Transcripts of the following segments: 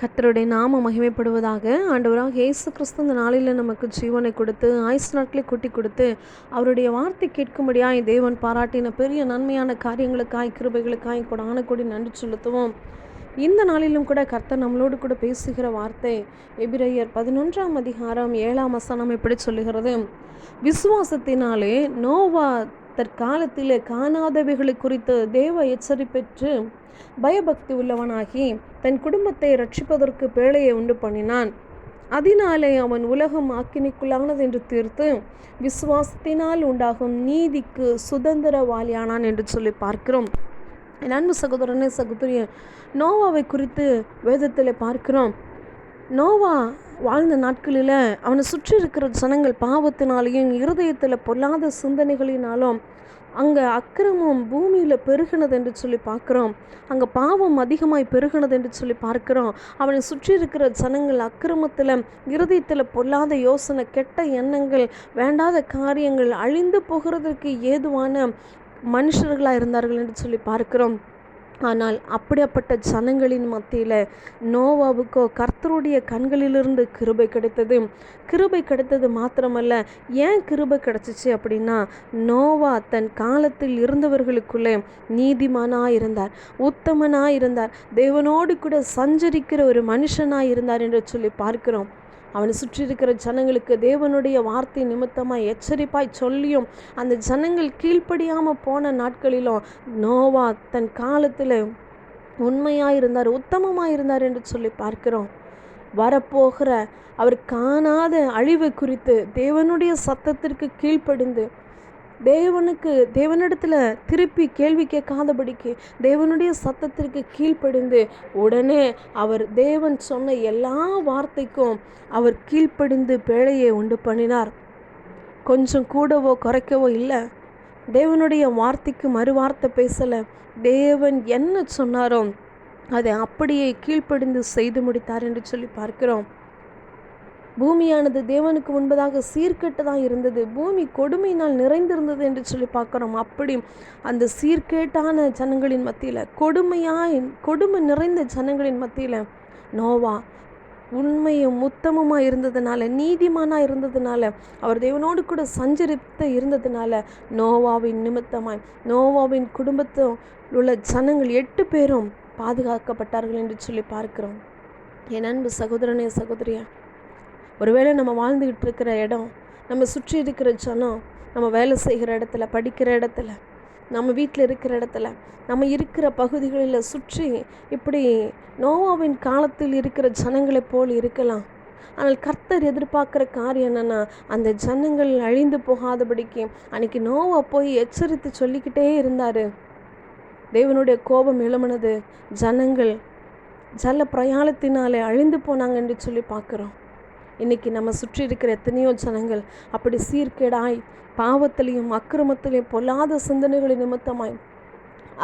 கர்த்தருடைய நாம மகிமைப்படுவதாக ஆண்டவராக இயேசு கிறிஸ்து இந்த நாளில் நமக்கு ஜீவனை கொடுத்து ஆயுஸ் நாட்களை கூட்டி கொடுத்து அவருடைய வார்த்தை கேட்கும்படியாய் தேவன் பாராட்டின பெரிய நன்மையான காரியங்களுக்காய் கிருபைகளுக்காய் கூட கூடி நன்றி செலுத்துவோம். இந்த நாளிலும் கூட கர்த்தர் நம்மளோடு கூட பேசுகிற வார்த்தை எபிரையர் பதினொன்றாம் அதிகாரம் ஏழாம் வசனம் எப்படி சொல்லுகிறது. விசுவாசத்தினாலே நோவா தற்காலத்திலே காணாதவைகளை குறித்து தேவ எச்சரிப்பெற்று பயபக்தி உள்ளவனாகி தன் குடும்பத்தை ரட்சிப்பதற்கு பேழையை உண்டு பண்ணினான். அதனாலே அவன் உலகம் ஆக்கினிக்குள்ளானது என்று தீர்த்து விசுவாசத்தினால் உண்டாகும் நீதிக்கு சுதந்திரவாளியானான் என்று சொல்லி பார்க்கிறோம். என் அன்பு சகோதரனே சகோதரியன் நோவாவை குறித்து வேதத்தில் பார்க்கிறோம். நோவா வாழ்ந்த நாட்களில் அவனை சுற்றி இருக்கிற ஜனங்கள் பாவத்தினாலையும் இருதயத்தில் பொல்லாத சிந்தனைகளினாலும் அங்கே அக்கிரமம் பூமியில் பெருகினது என்று சொல்லி பார்க்குறோம். அங்கே பாவம் அதிகமாய் பெருகினது என்று சொல்லி பார்க்குறோம். அவனை சுற்றி இருக்கிற ஜனங்கள் அக்கிரமத்தில் இருதயத்தில் பொல்லாத யோசனை கெட்ட எண்ணங்கள் வேண்டாத காரியங்கள் அழிந்து போகிறதற்கு ஏதுவான மனுஷர்களாக இருந்தார்கள் என்று சொல்லி பார்க்கிறோம். ஆனால் அப்படிப்பட்ட ஜனங்களின் மத்தியில் நோவாவுக்கோ கர்த்தருடைய கண்களிலிருந்து கிருபை கிடைத்தது. கிருபை கிடைத்தது மாத்திரமல்ல ஏன் கிருபை கிடைச்சிச்சு அப்படின்னா நோவா தன் காலத்தில் இருந்தவர்களுக்குள்ளே நீதிமானாக இருந்தார் உத்தமனாக இருந்தார் தேவனோடு கூட சஞ்சரிக்கிற ஒரு மனுஷனாக இருந்தார் என்று சொல்லி பார்க்கிறோம். அவனை சுற்றி இருக்கிற ஜனங்களுக்கு தேவனுடைய வார்த்தை நிமித்தமாக எச்சரிப்பாய் சொல்லியும் அந்த ஜனங்கள் கீழ்ப்படியாமல் போன நாட்களிலும் நோவா தன் காலத்தில் உண்மையாக இருந்தார் உத்தமமாக இருந்தார் என்று சொல்லி பார்க்கிறோம். வரப்போகிற அவர் காணாத அழிவு குறித்து தேவனுடைய சத்தத்திற்கு கீழ்ப்படிந்து தேவனுக்கு தேவனிடத்தில் திருப்பி கேள்வி கேட்காதபடிக்கு தேவனுடைய சத்தத்திற்கு கீழ்ப்படிந்து உடனே அவர் தேவன் சொன்ன எல்லா வார்த்தைக்கும் அவர் கீழ்ப்படிந்து பேழையை உண்டு பண்ணினார். கொஞ்சம் கூடவோ குறைக்கவோ இல்லை. தேவனுடைய வார்த்தைக்கு மறுவார்த்தை பேசலை. தேவன் என்ன சொன்னாரோ அதை அப்படியே கீழ்ப்படிந்து செய்து முடித்தார் என்று சொல்லி பார்க்கிறோம். பூமியானது தேவனுக்கு முன்பதாக சீர்கெட்டதாக இருந்தது. பூமி கொடுமையினால் நிறைந்திருந்தது என்று சொல்லி பார்க்குறோம். அப்படி அந்த சீர்கேட்டான ஜனங்களின் மத்தியில் கொடுமையாய் கொடுமை நிறைந்த ஜனங்களின் மத்தியில் நோவா உண்மையும் உத்தமமாக இருந்ததுனால நீதிமானாக இருந்ததுனால அவர் தேவனோடு கூட சஞ்சரித்து இருந்ததுனால நோவாவின் நிமித்தமாய் நோவாவின் குடும்பத்தில் உள்ள ஜனங்கள் எட்டு பேரும் பாதுகாக்கப்பட்டார்கள் என்று சொல்லி பார்க்கிறோம். என் அன்பு சகோதரனே சகோதரியா ஒருவேளை நம்ம வாழ்ந்துக்கிட்டு இருக்கிற இடம் நம்ம சுற்றி இருக்கிற ஜனம் நம்ம வேலை செய்கிற இடத்துல படிக்கிற இடத்துல நம்ம வீட்டில் இருக்கிற இடத்துல நம்ம இருக்கிற பகுதிகளில் சுற்றி இப்படி நோவாவின் காலத்தில் இருக்கிற ஜனங்களைப் போல் இருக்கலாம். ஆனால் கர்த்தர் எதிர்பார்க்குற காரியம் என்னென்னா அந்த ஜனங்கள் அழிந்து போகாதபடிக்கு அன்னைக்கு நோவா போய் எச்சரித்து சொல்லிக்கிட்டே இருந்தார். தேவனுடைய கோபம் எழுமனது ஜனங்கள் ஜல பிரயாணத்தினாலே அழிந்து போனாங்க என்று சொல்லி பார்க்குறோம். இன்றைக்கி நம்ம சுற்றி இருக்கிற எத்தனையோ ஜனங்கள் அப்படி சீர்கேடாய் பாவத்திலையும் அக்கிரமத்திலையும் பொல்லாத சிந்தனைகளின் நிமித்தமாய்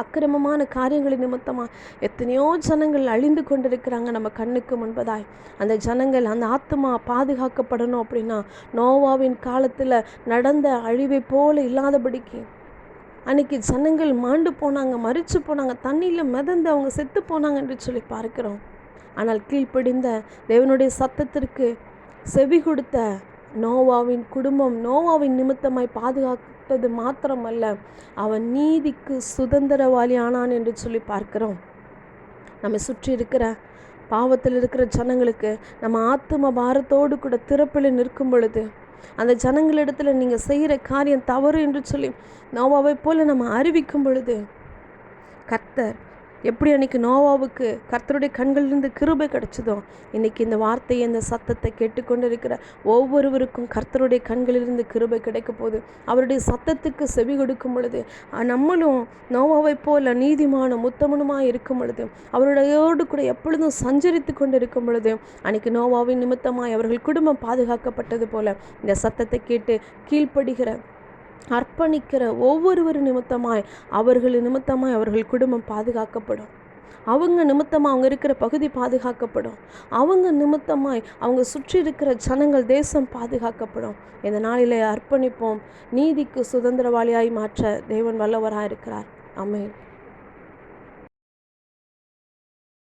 அக்கிரமமான காரியங்களின் நிமித்தமாக எத்தனையோ ஜனங்கள் அழிந்து கொண்டிருக்கிறாங்க நம்ம கண்ணுக்கு முன்பதாய். அந்த ஜனங்கள் அந்த ஆத்மா பாதுகாக்கப்படணும் அப்படின்னா நோவாவின் காலத்தில் நடந்த அழிவை போல இல்லாதபடிக்கு அன்னைக்கு ஜனங்கள் மாண்டு போனாங்க மறித்து போனாங்க தண்ணியில் மிதந்து அவங்க செத்து போனாங்க என்று சொல்லி பார்க்கிறோம். ஆனால் கீழ்ப்படிந்த தேவனுடைய சத்தத்திற்கு செவி கொடுத்த நோவாவின் குடும்பம் நோவாவின் நிமித்தமாய் பாதுகாத்தது மாத்திரமல்ல அவன் நீதிக்கு சுதந்திரவாளி ஆனான் என்று சொல்லி பார்க்கிறோம். நம்ம சுற்றி இருக்கிற பாவத்தில் இருக்கிற ஜனங்களுக்கு நம்ம ஆத்தும பாரத்தோடு கூட திறப்பில் நிற்கும் பொழுது அந்த ஜனங்களிடத்தில் நீங்கள் செய்கிற காரியம் தவறு என்று சொல்லி நோவாவை போல நம்ம அறிவிக்கும் பொழுது கர்த்தர் எப்படி அன்றைக்கி நோவாவுக்கு கர்த்தருடைய கண்களிலிருந்து கிருபை கிடைச்சதோ இன்றைக்கி இந்த வார்த்தையை இந்த சத்தத்தை கேட்டுக்கொண்டு இருக்கிற ஒவ்வொருவருக்கும் கர்த்தருடைய கண்களிலிருந்து கிருபை கிடைக்க போது அவருடைய சத்தத்துக்கு செவி கொடுக்கும் பொழுது நம்மளும் நோவாவை போல நீதிமான முத்தமனுமாக இருக்கும் பொழுது அவருடையோடு கூட எப்பொழுதும் சஞ்சரித்து கொண்டு இருக்கும் பொழுது அன்னைக்கு நோவாவின் நிமித்தமாய் அவர்கள் குடும்பம் பாதுகாக்கப்பட்டது போல இந்த சத்தத்தை கேட்டு கீழ்ப்படுகிற அர்ப்பணிக்கிற ஒவ்வொருவர் நிமித்தமாய் அவர்கள் நிமித்தமாய் அவர்கள் குடும்பம் பாதுகாக்கப்படும். அவங்க நிமித்தமாக அவங்க இருக்கிற பகுதி பாதுகாக்கப்படும். அவங்க நிமித்தமாய் அவங்க சுற்றி இருக்கிற ஜனங்கள் தேசம் பாதுகாக்கப்படும். இந்த நாளிலே அர்ப்பணிப்போம். நீதிக்கு சுதந்திரவாளியாய் மாற்ற தேவன் வல்லவராக இருக்கிறார் அமேன்